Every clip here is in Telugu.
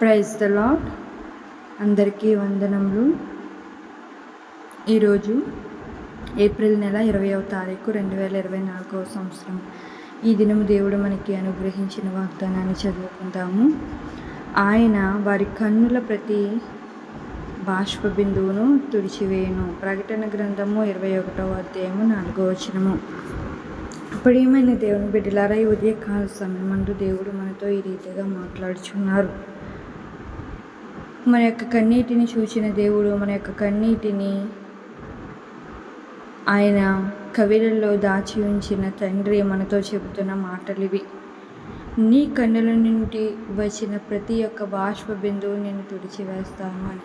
ప్రైజ్ ద లాడ్ అందరికీ వందనములు. ఈరోజు ఏప్రిల్ నెల ఇరవైవ తారీఖు రెండు వేల ఇరవై నాలుగవ సంవత్సరం. ఈ దినము దేవుడు మనకి అనుగ్రహించిన వాగ్దానాన్ని చదువుకుంటాము ఆయన వారి కన్నుల ప్రతి బాష్ప బిందువును తుడిచివేయును. ప్రకటన గ్రంథము ఇరవై ఒకటవ అధ్యాయము నాలుగవ వచనము. ప్రియమైన దేవుని బిడ్డలారా ఈ ఉదయకాల సమయమందు దేవుడు మనతో ఈ రీతిగా మాట్లాడుచున్నారు. మన యొక్క కన్నీటిని చూచిన దేవుడు మన యొక్క కన్నీటిని ఆయన కవిలలో దాచి ఉంచిన తండ్రి మనతో చెబుతున్న మాటలు ఇవి. నీ కన్నుల నుండి వచ్చిన ప్రతి ఒక్క బాష్ప బిందువు నేను తుడిచివేస్తాను అని.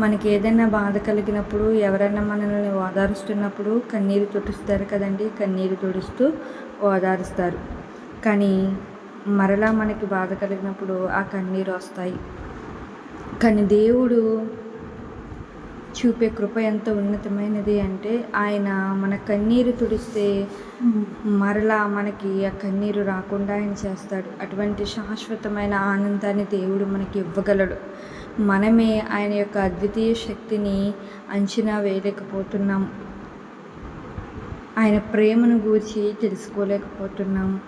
మనకి ఏదైనా బాధ కలిగినప్పుడు ఎవరైనా మనల్ని ఓదారుస్తున్నప్పుడు కన్నీరు తుడుస్తారు కదండి. కన్నీరు తుడుస్తూ ఓదారుస్తారు. కానీ మరలా మనకి బాధ కలిగినప్పుడు ఆ కన్నీరు వస్తాయి. కానీ దేవుడు చూపే కృప ఎంత ఉన్నతమైనది అంటే ఆయన మన కన్నీరు తుడిస్తే మరలా మనకి ఆ కన్నీరు రాకుండా ఆయన చేస్తాడు. అటువంటి శాశ్వతమైన ఆనందాన్ని దేవుడు మనకి ఇవ్వగలడు. మనమే ఆయన యొక్క అద్వితీయ శక్తిని అంచనా వేయలేకపోతున్నాం. ఆయన ప్రేమను గూర్చి తెలుసుకోలేకపోతున్నాం.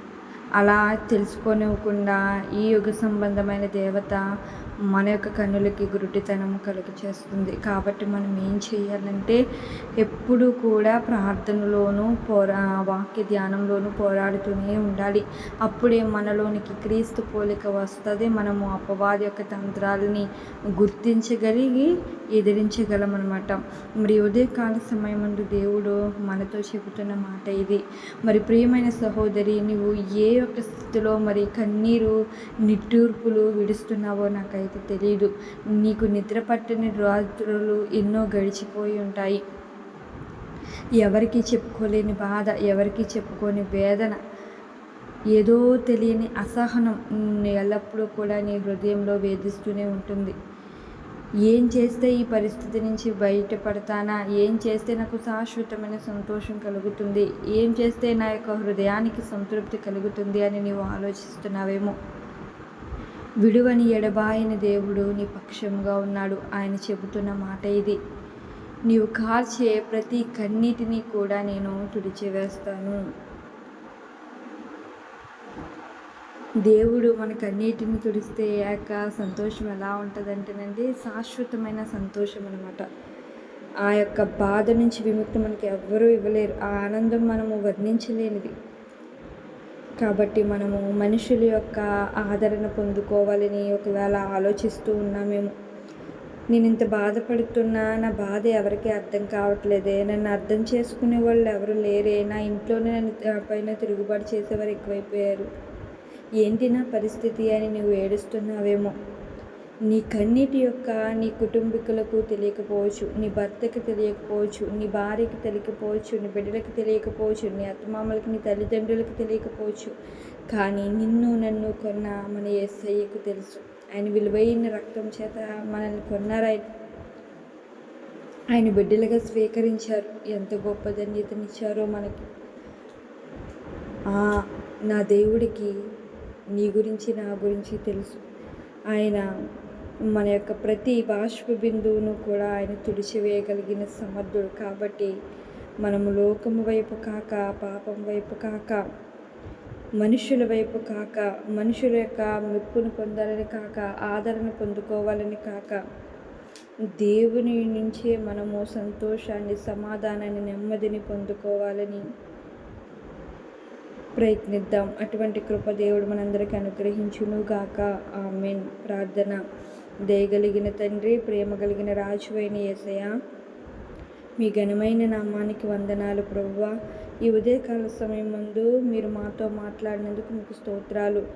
అలా తెలుసుకోనివ్వకుండా ఈ యుగ సంబంధమైన దేవత మన యొక్క కన్నులకి గురుడితనం కలుగు చేస్తుంది. కాబట్టి మనం ఏం చేయాలంటే ఎప్పుడు కూడా ప్రార్థనలోనూ పోరా వాక్య ధ్యానంలోనూ పోరాడుతూనే ఉండాలి. అప్పుడే మనలోనికి క్రీస్తు పోలిక వస్తుంది. మనము అపవాది యొక్క తంత్రాలని గుర్తించగలిగి ఎదిరించగలం అనమాట మరి ఉదయకాల సమయమందు దేవుడు మనతో చెబుతున్న మాట ఇది. మరి ప్రియమైన సహోదరి నువ్వు ఏ యొక్క స్థితిలో మరి కన్నీరు నిట్టూర్పులు విడుస్తున్నావో నాకైతే సంగతి తెలియదు నీకు నిద్ర పట్టని రాత్రులు ఎన్నో గడిచిపోయి ఉంటాయి. ఎవరికి చెప్పుకోలేని బాధ ఎవరికి చెప్పుకోని వేదన ఏదో తెలియని అసహనం ఎల్లప్పుడూ కూడా నీ హృదయంలో వేధిస్తూనే ఉంటుంది. ఏం చేస్తే ఈ పరిస్థితి నుంచి బయటపడతానా? ఏం చేస్తే నాకు శాశ్వతమైన సంతోషం కలుగుతుంది? ఏం చేస్తే నా యొక్క హృదయానికి సంతృప్తి కలుగుతుంది అని నీవు ఆలోచిస్తున్నావేమో? విడువని ఎడబాయని దేవుడు నీ పక్షంగా ఉన్నాడు. ఆయన చెబుతున్న మాట ఇది. నీవు కార్చే ప్రతి కన్నీటిని కూడా నేను తుడిచివేస్తాను. దేవుడు మన కన్నీటిని తుడిస్తే యొక్క సంతోషం ఎలా ఉంటుందంటేనండి శాశ్వతమైన సంతోషం అనమాట ఆ యొక్క బాధ నుంచి విముక్తి మనకి ఎవ్వరూ ఇవ్వలేరు. ఆ ఆనందం మనము వర్ణించలేనిది. కాబట్టి మనము మనుషుల యొక్క ఆదరణ పొందుకోవాలని ఒకవేళ ఆలోచిస్తూ ఉన్నామేమో నేను ఇంత బాధపడుతున్నా నా బాధ ఎవరికి అర్థం కావట్లేదే నన్ను అర్థం చేసుకునే వాళ్ళు ఎవరు లేరే నా ఇంట్లోనే నన్ను పైన తిరుగుబాటు చేసేవారు ఎక్కువైపోయారు. ఏంటి నా పరిస్థితి అని నువ్వు ఏడుస్తున్నావేమో? నీ కన్నీటి యొక్క నీ కుటుంబీకులకు తెలియకపోవచ్చు నీ భర్తకి తెలియకపోవచ్చు నీ భార్యకి తెలియకపోవచ్చు నీ బిడ్డలకు తెలియకపోవచ్చు నీ అత్తమామలకి నీ తల్లిదండ్రులకు తెలియకపోవచ్చు. కానీ నిన్ను నన్ను కొన్న మన ఎస్ఐకు తెలుసు. ఆయన విలువైన రక్తం చేత మనల్ని కొన్నారాయన ఆయన బిడ్డలుగా స్వీకరించారు. ఎంత గొప్ప ధన్యతనిచ్చారో మనకి. నా దేవుడికి నీ గురించి నా గురించి తెలుసు. ఆయన మన యొక్క ప్రతి బాష్ప బిందువును కూడా ఆయన తుడిచివేయగలిగిన సమర్థుడు కాబట్టి మనము లోకము వైపు కాక పాపం వైపు కాక మనుషుల వైపు కాక మనుషుల యొక్క మెప్పును పొందాలని కాక ఆదరణ పొందుకోవాలని కాక దేవుని నుంచే మనము సంతోషాన్ని సమాధానాన్ని నెమ్మదిని పొందుకోవాలని ప్రయత్నిద్దాం. అటువంటి కృప దేవుడు మనందరికీ అనుగ్రహించును గాక ఆమెన్. ప్రార్థన. దయగలిగిన తండ్రి ప్రేమ కలిగిన రాజువైన ఏసయ మీ ఘనమైన నామానికి వందనాలు ప్రభువ. ఈ ఉదయకాల సమయం ముందు మీరు మాతో మాట్లాడినందుకు మీకు స్తోత్రాలు.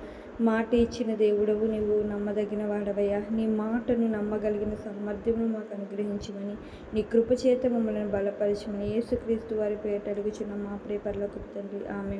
మాట ఇచ్చిన దేవుడవు నీవు నమ్మదగిన వాడవయ్యా. నీ మాటను నమ్మగలిగిన సామర్థ్యమును మాకు అనుగ్రహించమని నీ కృపచేత మమ్మల్ని బలపరచమని యేసుక్రీస్తు వారి పేట అడుగుచున్న. మా ప్రేపర్లకు తండ్రి. ఆమె